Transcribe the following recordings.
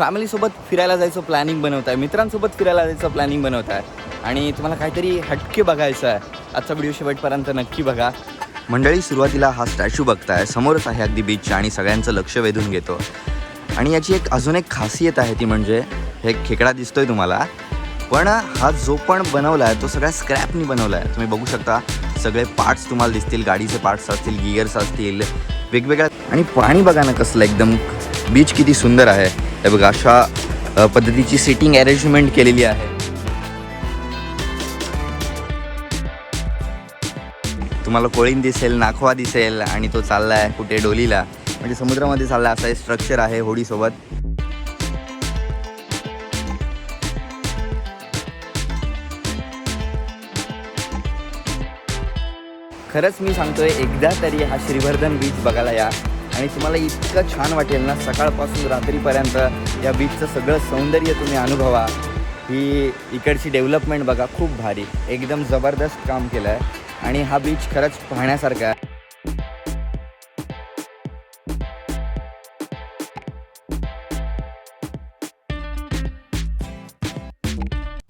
फॅमिलीसोबत फिरायला जायचं प्लॅनिंग बनवत आहे. मित्रांसोबत फिरायला जायचं प्लॅनिंग बनवत आहे. आणि तुम्हाला काहीतरी हटके बघायचं आहे. आजचा व्हिडिओ शेवटपर्यंत नक्की बघा. मंडळी सुरुवातीला हा स्टॅच्यू बघताय. समोरच आहे अगदी बीच आणि सगळ्यांचं लक्ष वेधून घेतो. आणि याची एक अजून एक खासियत आहे ती म्हणजे हे खेकडा दिसतोय तुम्हाला. पण हा जो पण बनवला आहे तो सगळ्या स्क्रॅपनी बनवला आहे तुम्ही बघू शकता सगळे पार्ट्स तुम्हाला दिसतील. गाडीचे पार्ट्स असतील गिअर्स असतील वेगवेगळ्या आणि पाणी बघा ना कसलं एकदम बीच किती सुंदर आहे. हे बघा अशा पद्धतीची सिटिंग अरेंजमेंट केलेली आहे. तुम्हाला कोळीन दिसेल नाखवा दिसेल आणि तो चालला आहे कुठे डोलीला. म्हणजे समुद्रामध्ये चालला असा स्ट्रक्चर आहे होडीसोबत. खरंच मी सांगतोय एकदा तरी हा श्रीवर्धन बीच बघायला या. आणि तुम्हाला इतकं छान वाटेल ना सकाळपासून रात्रीपर्यंत या बीचचं सगळं सौंदर्य तुम्ही अनुभवा. ही इकडची डेव्हलपमेंट बघा खूप भारी. एकदम जबरदस्त काम केलं आहे आणि हा बीच खरंच पाहण्यासारखा आहे.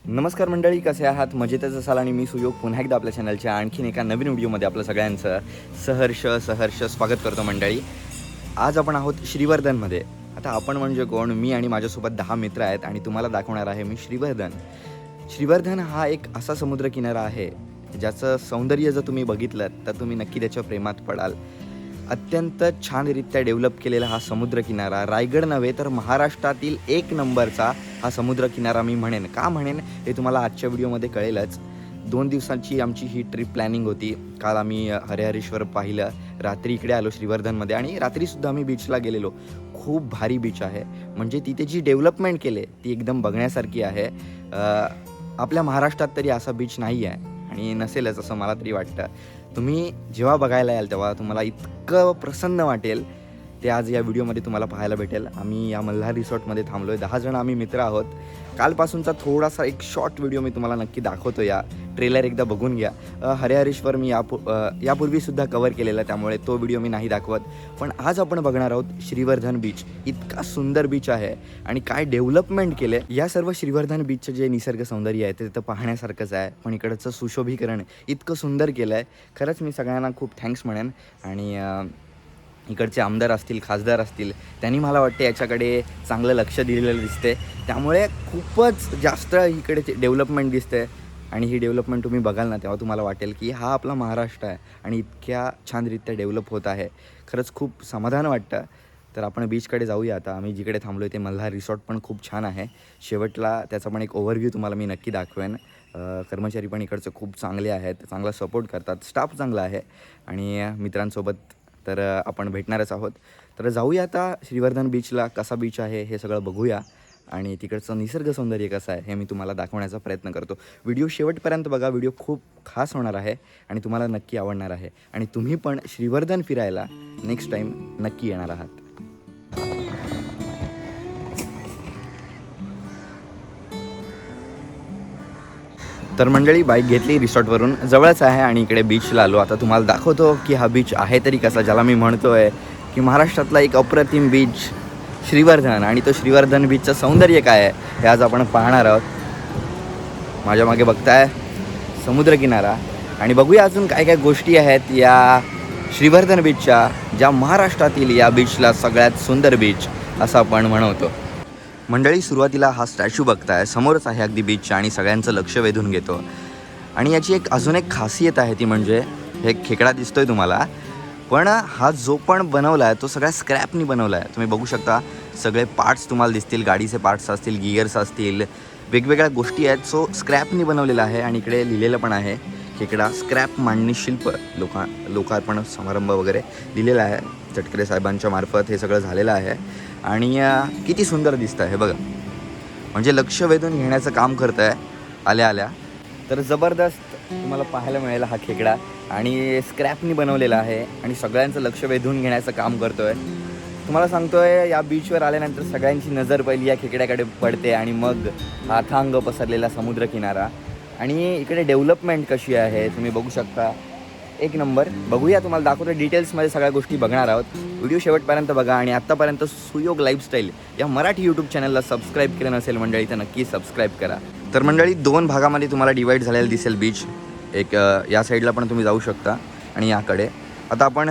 नमस्कार मंडळी कसे आहात? मजेतच असाल आणि मी सुयोग पुन्हा एकदा आपल्या चॅनलच्या आणखीन एका नवीन व्हिडिओमध्ये आपलं सगळ्यांचं सहर्ष सहर्ष स्वागत करतो मंडळी. आज आपण आहोत श्रीवर्धनमध्ये. आता आपण म्हणजे कोण? मी आणि माझ्यासोबत दहा मित्र आहेत आणि तुम्हाला दाखवणार आहे मी श्रीवर्धन. श्रीवर्धन हा एक असा समुद्रकिनारा आहे ज्याचं सौंदर्य जर तुम्ही बघितलं तर तुम्ही नक्की त्याच्या प्रेमात पडाल. अत्यंत छानरित्या डेव्हलप केलेला हा समुद्रकिनारा. रायगड नव्हे तर महाराष्ट्रातील एक नंबरचा हा समुद्रकिनारा मी म्हणेन. का म्हणेन? हे तुम्हाला आजच्या व्हिडिओमध्ये कळेलच. दोन दिवसांची आमची ही ट्रिप प्लॅनिंग होती. काल आम्ही हरिहरेश्वर पाहिलं. रात्री इकडे आलो श्रीवर्धनमध्ये आणि रात्रीसुद्धा आम्ही बीचला गेलेलो. खूप भारी बीच आहे. म्हणजे तिथे जी डेव्हलपमेंट केली ती एकदम बघण्यासारखी आहे. आपल्या महाराष्ट्रात तरी असा बीच नाही आहे. आणि नसेलच असं मला तरी वाटतं. तुम्ही जेव्हा बघायला याल तेव्हा तुम्हाला इतकं प्रसन्न वाटेल. ते आज या व्हिडिओमध्ये तुम्हाला पाहायला भेटेल. आम्ही या मल्हार रिसॉर्टमध्ये थांबलो आहे दहा जण आम्ही मित्र आहोत. कालपासूनचा थोडासा एक शॉर्ट व्हिडिओ मी तुम्हाला नक्की दाखवतो या ट्रेलर एकदा बघून घ्या. हरिहरेश्वर मी यापू यापूर्वीसुद्धा कवर केलेला त्यामुळे तो व्हिडिओ मी नाही दाखवत. पण आज आपण बघणार आहोत श्रीवर्धन बीच इतका सुंदर बीच आहे आणि काय डेव्हलपमेंट केले या सर्व श्रीवर्धन बीचचं जे निसर्ग सौंदर्य आहे ते तिथं पाहण्यासारखंच आहे. पण इकडचं सुशोभीकरण इतकं सुंदर केलं आहे खरंच मी सगळ्यांना खूप थँक्स म्हणेन. आणि इकडचे आमदार असतील खासदार असतील त्यांनी मला वाटते याच्याकडे चांगलं लक्ष दिलेलं दिसते त्यामुळे खूपच जास्त इकडे डेव्हलपमेंट दिसते आणि ही डेव्हलपमेंट तुम्ही बघाल ना तेव्हा तुम्हाला वाटेल की हा आपला महाराष्ट्र आहे आणि इतक्या छानरित्या डेव्हलप होत आहे. खरंच खूप समाधान वाटतं. तर आपण बीचकडे जाऊया आता. आम्ही जिकडे थांबलो आहे ते मल्हार रिसॉर्ट पण खूप छान आहे. शेवटला त्याचा पण एक ओव्हरव्ह्यू तुम्हाला मी नक्की दाखवेन. कर्मचारी पण इकडचं खूप चांगले आहेत चांगला सपोर्ट करतात. स्टाफ चांगला आहे. आणि मित्रांसोबत तर आपण भेटणारच आहोत. तर जाऊया आता श्रीवर्धन बीचला कसा बीच आहे हे सगळं बघूया. आणि तिकडचं निसर्ग सौंदर्य कसं आहे हे मी तुम्हाला दाखवण्याचा प्रयत्न करतो. व्हिडिओ शेवटपर्यंत बघा. व्हिडिओ खूप खास होणार आहे आणि तुम्हाला नक्की आवडणार आहे. आणि तुम्ही पण श्रीवर्धन फिरायला नेक्स्ट टाईम नक्की येणार आहात. तर मंडळी बाईक घेतली रिसॉर्टवरून जवळच आहे आणि इकडे बीचला आलो. आता तुम्हाला दाखवतो की हा बीच आहे तरी कसा ज्याला मी म्हणतोय की महाराष्ट्रातला एक अप्रतिम बीच श्रीवर्धन आणि तो श्रीवर्धन बीचचं सौंदर्य काय आहे हे आज आपण पाहणार आहोत. माझ्या मागे बघताय समुद्रकिनारा. आणि बघूया अजून काय काय गोष्टी आहेत या श्रीवर्धन बीचच्या ज्या महाराष्ट्रातील या बीचला सगळ्यात सुंदर बीच असं आपण म्हणवतो मंडळी सुरुवातीला हा स्टॅच्यू बघताय. समोरच आहे अगदी बीचच्या आणि सगळ्यांचं लक्ष वेधून घेतो. आणि याची एक अजून एक खासियत आहे ती म्हणजे हे खेकडा दिसतोय तुम्हाला पण हा जो पण बनवला आहे तो सगळ्या स्क्रॅपनी बनवला आहे तुम्ही बघू शकता सगळे पार्ट्स तुम्हाला दिसतील गाडीचे पार्ट्स असतील गिअर्स असतील वेगवेगळ्या गोष्टी आहेत. सो स्क्रॅपनी बनवलेला आहे आणि इकडे लिहिलेलं पण आहे खेकडा स्क्रॅप मांडणी शिल्प. लोका लोकार्पण समारंभ वगैरे दिलेला आहे चटकरे साहेबांच्या मार्फत हे सगळं झालेलं आहे. आणि किती सुंदर दिसतं आहे हे बघा. म्हणजे लक्ष वेधून घेण्याचं काम करत आहे आल्या आल्या. तर जबरदस्त तुम्हाला पाहायला मिळेल हा खेकडा आणि स्क्रॅपनी बनवलेला आहे आणि सगळ्यांचं लक्ष वेधून घेण्याचं काम करतो आहे तुम्हाला सांगतोय या बीचवर आल्यानंतर सगळ्यांची नजर पहिली या खेकड्याकडे पडते आणि मग हाथांग पसरलेला समुद्रकिनारा. आणि इकडे डेव्हलपमेंट कशी आहे तुम्ही बघू शकता. एक नंबर. बघूया तुम्हाला दाखवतो डिटेल्समध्ये सगळ्या गोष्टी बघणार आहोत. व्हिडिओ शेवटपर्यंत बघा आणि आत्तापर्यंत सुयोग लाईफस्टाईल या मराठी यूट्यूब चॅनलला सबस्क्राईब केलं नसेल मंडळी तर नक्की सबस्क्राईब करा. तर मंडळी दोन भागामध्ये तुम्हाला डिवाईड झालेलं दिसेल बीच एक या साईडला पण तुम्ही जाऊ शकता आणि याकडे. आता आपण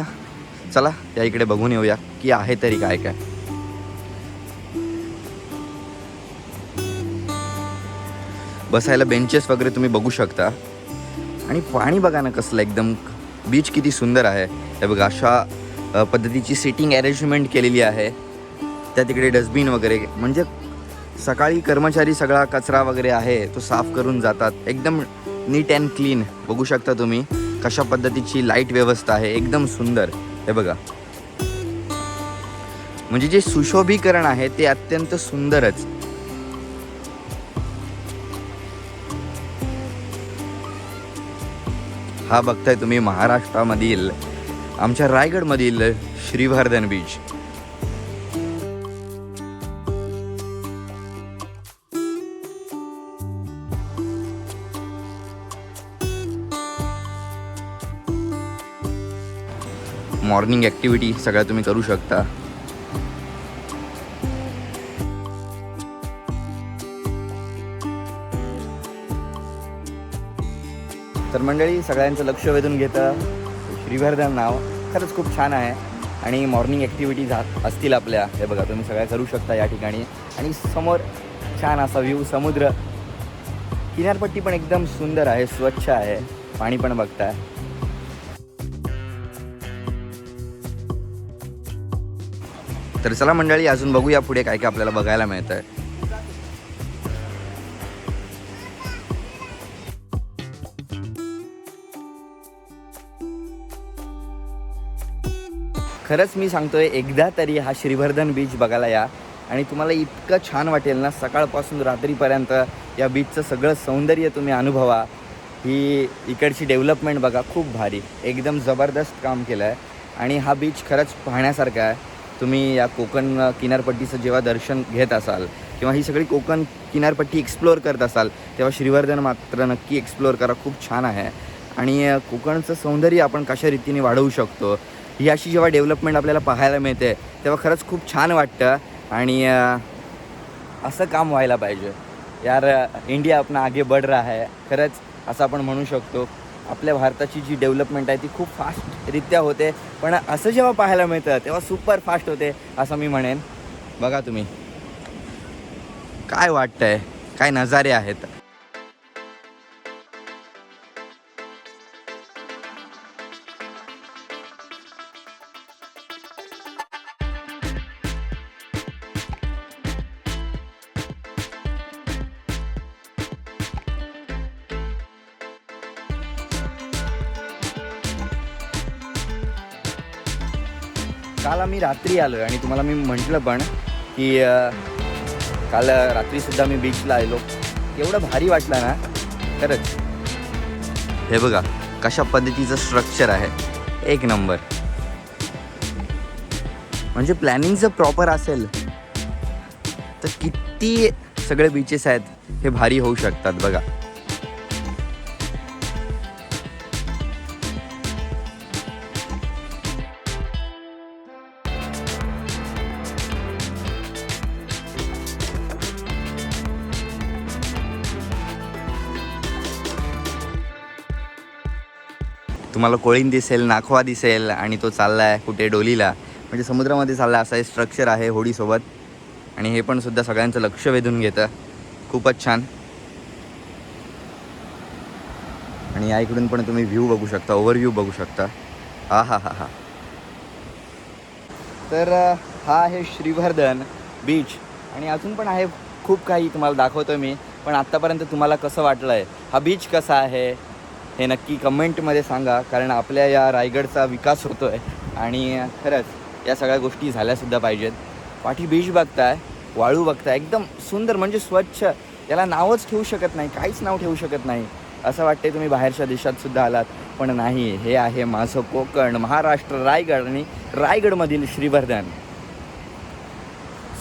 चला या इकडे बघून येऊया की आहे तरी काय काय. बसायला बेंचेस वगैरे तुम्ही बघू शकता. आणि पाणी बघा ना कसलं एकदम बीच किती सुंदर आहे. हे बघा अशा पद्धतीची सिटिंग अरेंजमेंट केलेली आहे. त्या तिकडे डस्टबिन वगैरे म्हणजे सकाळी कर्मचारी सगळा कचरा वगैरे आहे तो साफ करून जातात. एकदम नीट अँड क्लीन बघू शकता तुम्ही. कशा पद्धतीची लाइट व्यवस्था आहे एकदम सुंदर. हे बघा. म्हणजे जे सुशोभीकरण आहे ते अत्यंत सुंदरच. हा बघताय तुम्ही महाराष्ट्रामधील आमच्या रायगडमधील श्रीवर्धन बीच मॉर्निंग ॲक्टिव्हिटी सगळ्या तुम्ही करू शकता. तर मंडळी सगळ्यांचं लक्ष वेधून घेतं. श्रीवर्धन नाव. खरंच खूप छान आहे. आणि मॉर्निंग ॲक्टिव्हिटीज असतील आपल्या. हे बघा तुम्ही सगळ्या करू शकता या ठिकाणी. आणि समोर छान असा व्ह्यू समुद्र. किनारपट्टी पण एकदम सुंदर आहे स्वच्छ आहे. पाणी पण बघताय. तर चला मंडळी अजून बघूया पुढे काय काय आपल्याला बघायला मिळतं आहे खरंच मी सांगतोय एकदा तरी हा श्रीवर्धन बीच बघायला या. आणि तुम्हाला इतकं छान वाटेल ना सकाळपासून रात्रीपर्यंत या बीचचं सगळं सौंदर्य तुम्ही अनुभवा. ही इकडची डेव्हलपमेंट बघा खूप भारी. एकदम जबरदस्त काम केलं आहे आणि हा बीच खरंच पाहण्यासारखा आहे. तुम्ही या कोकण किनारपट्टीचं जेव्हा दर्शन घेत असाल किंवा ही सगळी कोकण किनारपट्टी एक्सप्लोअर करत असाल तेव्हा श्रीवर्धन मात्र नक्की एक्सप्लोअर करा. खूप छान आहे. आणि कोकणचं सौंदर्य आपण कशा रीतीने वाढवू शकतो ही अशी जेव्हा डेव्हलपमेंट आपल्याला पाहायला मिळते तेव्हा खरंच खूप छान वाटतं. आणि असं काम व्हायला पाहिजे. यार इंडिया आपण आगे बढ रहा है. खरंच असं आपण म्हणू शकतो. आपल्या भारताची जी डेव्हलपमेंट आहे ती खूप फास्टरित्या होते. पण असं जेव्हा पाहायला मिळतं तेव्हा सुपर फास्ट होते असं मी म्हणेन. बघा तुम्ही. काय वाटतंय? काय नजारे आहेत? काल आम्ही रात्री आलो आणि तुम्हाला मी म्हटलं पण की काल रात्रीसुद्धा मी बीचला आलो एवढं भारी वाटलं ना खरंच. हे बघा कशा पद्धतीचं स्ट्रक्चर आहे. एक नंबर. म्हणजे प्लॅनिंग जर प्रॉपर असेल तर किती सगळे बीचेस आहेत हे भारी होऊ शकतात बघा. तुम्हाला कोळीन दिसेल नाखवा दिसेल आणि तो चालला आहे कुठे डोलीला. म्हणजे समुद्रामध्ये चालला असा हे स्ट्रक्चर आहे होडीसोबत. आणि हे पण सुद्धा सगळ्यांचं लक्ष वेधून घेतं. खूपच छान. आणि या इकडून पण तुम्ही व्ह्यू बघू शकता ओव्हरव्ह्यू बघू शकता. हा हा हा हा. तर हा आहे श्रीवर्धन बीच आणि अजून पण आहे खूप काही तुम्हाला दाखवतो मी. पण आत्तापर्यंत तुम्हाला कसं वाटलं आहे हा बीच कसा आहे? हे नक्की कमेंटमध्ये सांगा कारण आपल्या या रायगडचा विकास होतो आहे आणि खरंच या सगळ्या गोष्टी झाल्यासुद्धा पाहिजेत. पाठी बीच बघताय वाळू बघताय एकदम सुंदर म्हणजे स्वच्छ. याला नावच ठेवू शकत नाही काहीच नाव ठेवू शकत नाही. असं वाटते तुम्ही बाहेरच्या देशातसुद्धा आलात पण नाही हे आहे माझं कोकण महाराष्ट्र रायगड आणि रायगडमधील श्रीवर्धन.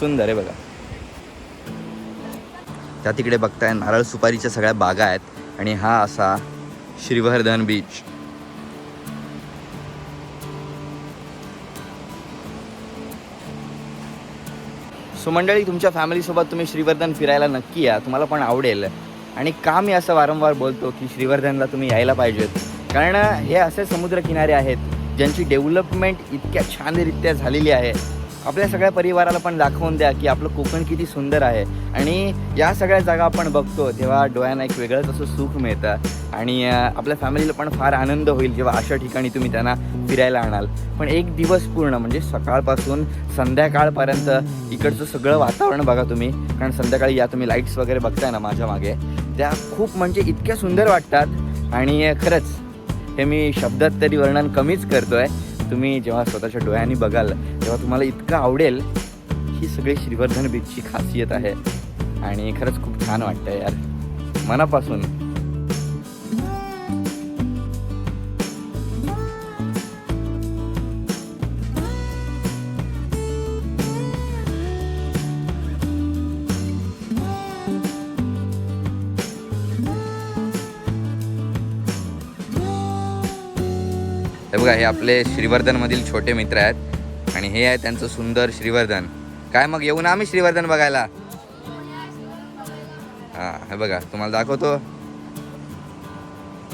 सुंदर आहे बघा. त्या तिकडे बघताय नारळ सुपारीच्या सगळ्या बागा आहेत आणि हा असा श्रीवर्धन बीच. सो मंडळी तुमच्या फॅमिलीसोबत तुम्ही श्रीवर्धन फिरायला नक्की या. तुम्हाला पण आवडेल. आणि का मी असं वारंवार बोलतो की श्रीवर्धनला तुम्ही यायला पाहिजेत? कारण हे असे समुद्रकिनारे आहेत ज्यांची डेव्हलपमेंट इतक्या छानरित्या झालेली आहे. आपल्या सगळ्या परिवाराला पण दाखवून द्या की आपलं कोकण किती सुंदर आहे. आणि या सगळ्या जागा आपण बघतो तेव्हा डोळ्यांना एक वेगळंच असं सुख मिळतं. आणि आपल्या फॅमिलीला पण फार आनंद होईल जेव्हा अशा ठिकाणी तुम्ही त्यांना फिरायला आणाल. पण एक दिवस पूर्ण म्हणजे सकाळपासून संध्याकाळपर्यंत इकडचं सगळं वातावरण बघा तुम्ही. कारण संध्याकाळी या तुम्ही लाईट्स वगैरे बघताय ना माझ्या मागे. त्या खूप म्हणजे इतक्या सुंदर वाटतात. आणि खरंच हे मी शब्दात तरी वर्णन कमीच करतो आहे तुम्ही जेव्हा स्वतःच्या डोळ्यांनी बघाल तेव्हा तुम्हाला इतकं आवडेल ही सगळी श्रीवर्धन बीचची खासियत आहे. आणि खरंच खूप छान वाटतं यार. मनापासून. हे बघा हे आपले श्रीवर्धनमधील छोटे मित्र आहेत आणि हे आहे त्यांचं सुंदर श्रीवर्धन. काय मग येऊ ना आम्ही श्रीवर्धन बघायला? हा हे बघा तुम्हाला दाखवतो.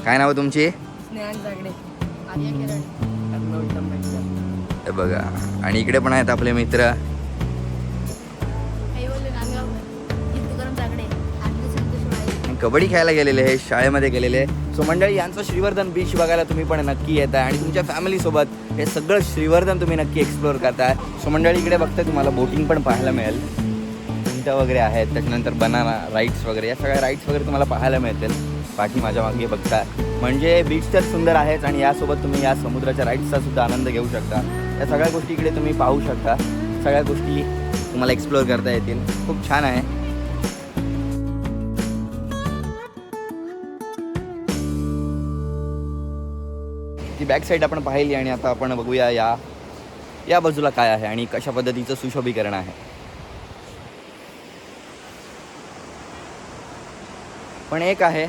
काय नाव तुमची? हे बघा आणि इकडे पण आहेत आपले मित्र. कबड्डी खेळायला गेलेले हे शाळेमध्ये गेलेले. सो मंडळी यांचं श्रीवर्धन बीच बघायला तुम्ही पण नक्की येत आहे आणि तुमच्या फॅमिलीसोबत हे सगळं श्रीवर्धन तुम्ही नक्की एक्सप्लोअर करताय. सो मंडळी इकडे बघताय तुम्हाला बोटिंग पण पाहायला मिळेल. उंट वगैरे आहेत त्याच्यानंतर बनाना राईड्स वगैरे या सगळ्या राईड्स वगैरे तुम्हाला पाहायला मिळतील. पाठी माझ्या मागे बघता. म्हणजे बीच तर सुंदर आहेच आणि यासोबत तुम्ही या समुद्राच्या राईड्सचा सुद्धा आनंद घेऊ शकता. या सगळ्या गोष्टी इकडे तुम्ही पाहू शकता. सगळ्या गोष्टी तुम्हाला एक्सप्लोअर करता येतील. खूप छान आहे. ती बॅक साईड आपण पाहिली आणि आता आपण बघूया या या बाजूला काय आहे आणि कशा पद्धतीचं सुशोभीकरण आहे. पण एक आहे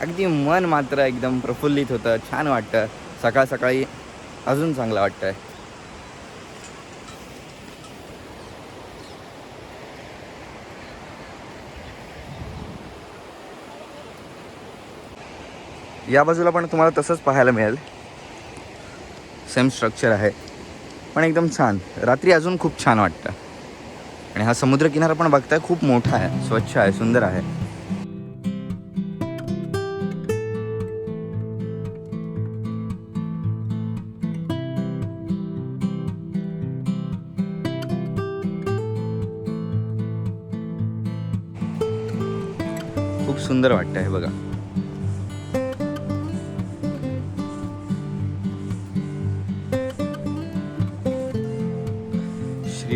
अगदी मन मात्र एकदम प्रफुल्लित होतं छान वाटतं सकाळ सकाळी अजून चांगलं वाटतंय. या बाजूला पण तुम्हाला तसंच पाहायला मिळेल. सेम स्ट्रक्चर आहे. पण एकदम छान. रात्री अजून खूप छान वाटतं. आणि हा समुद्रकिनारा पण बघताय खूप मोठा आहे स्वच्छ आहे सुंदर आहे.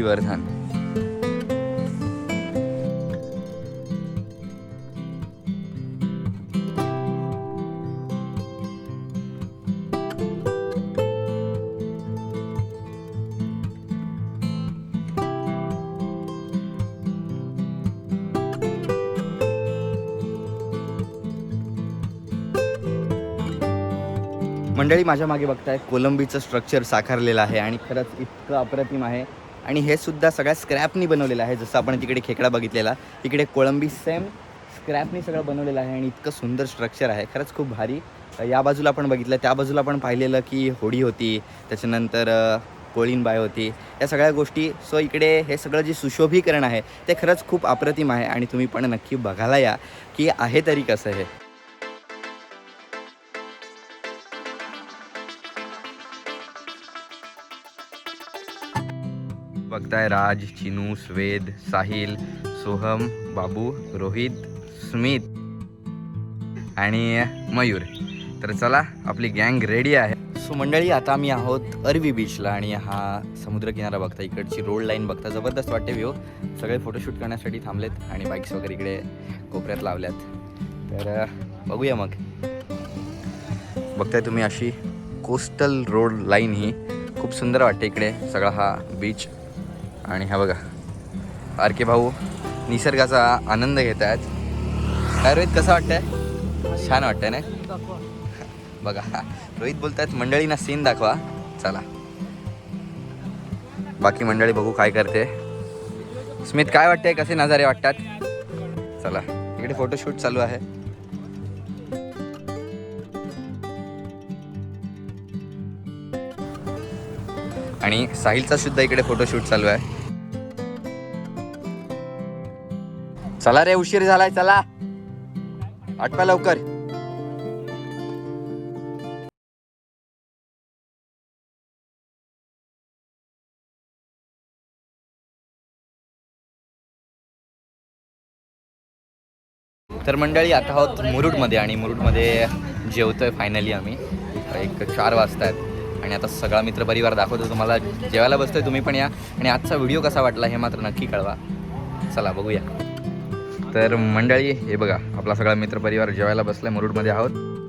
वर्धन मंडळी माझ्या मागे बघताय कोलंबीचं स्ट्रक्चर साकारलेलं आहे आणि खरंच इतकं अप्रतिम आहे. आणि हे सुद्धा सगळ्या स्क्रॅपनी बनवलेलं आहे जसं आपण तिकडे खेकडा बघितलेला. तिकडे कोळंबी सेम स्क्रॅपनी सगळं बनवलेलं आहे आणि इतकं सुंदर स्ट्रक्चर आहे. खरंच खूप भारी. या बाजूला आपण बघितलं. त्या बाजूला आपण पाहिलेलं की होडी होती त्याच्यानंतर कोळीन बाय होती. या सगळ्या गोष्टी सो इकडे हे सगळं जे सुशोभीकरण आहे ते खरंच खूप अप्रतिम आहे आणि तुम्ही पण नक्की बघायला या की आहे तरी कसं हे. बघताय राज चिनू स्वेद साहिल सोहम बाबू रोहित स्मित आणि मयूर. तर चला आपली गँग रेडी आहे. सो मंडळी आता आम्ही आहोत अरवी बीचला आणि हा समुद्रकिनारा बघता इकडची रोड लाईन बघता जबरदस्त वाटते व्ह्यू सगळे फोटोशूट करण्यासाठी थांबलेत आणि बाईक्स वगैरे इकडे कोपऱ्यात लावल्यात. तर बघूया मग. बघताय तुम्ही अशी कोस्टल रोड लाईन ही. खूप सुंदर वाटते इकडे. सगळा हा बीच आणि हा बघा. आर के भाऊ निसर्गाचा आनंद घेत आहेत. काय रोहित कसं वाटतंय? छान वाटतंय ना बघा रोहित बोलतायत मंडळींना सीन दाखवा. चला. बाकी मंडळी बघू काय करते. स्मित काय वाटतंय? कसे नजारे वाटतात? चला. इकडे फोटोशूट चालू आहे. आणि साहिलचा सुद्धा इकडे फोटोशूट चालू आहे. चला रे उशीर झालाय चला. आठवा लवकर. तर मंडळी आता आहोत मुरुडमध्ये आणि मुरुडमध्ये जेवतोय फायनली आम्ही. एक चार वाजता आहेत आणि आता सगळा मित्रपरिवार दाखवतो तुम्हाला. जेवायला बसतोय तुम्ही पण या. आणि आजचा व्हिडिओ कसा वाटला हे मात्र नक्की कळवा. चला बघूया. तर मंडळी हे बघा आपला सगळा मित्रपरिवार जेवायला बसलाय मुरुडमध्ये आहोत.